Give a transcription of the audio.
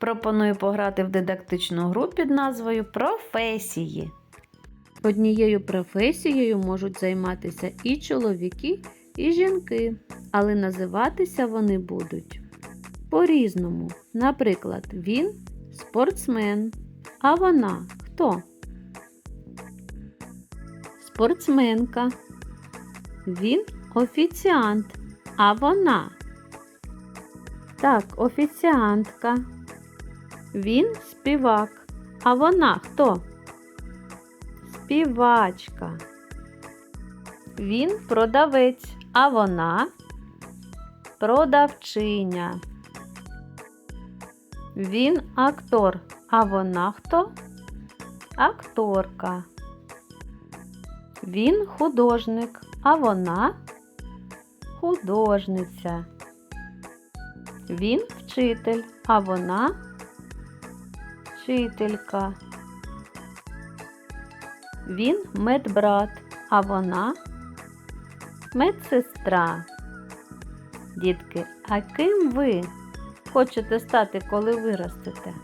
Пропоную пограти в дидактичну гру під назвою Професії. Однією професією можуть займатися і чоловіки, і жінки, але називатися вони будуть по-різному. Наприклад, він спортсмен, а вона хто? Спортсменка. Він офіціант, а вона. Так, офіціантка. Він співак. А вона хто? Співачка. Він продавець, а вона продавчиня. Він актор, а вона хто? Акторка. Він художник, а вона художниця. Він вчитель, а вона вчителька. Він медбрат, а вона медсестра. Дітки, а ким ви хочете стати, коли виростете?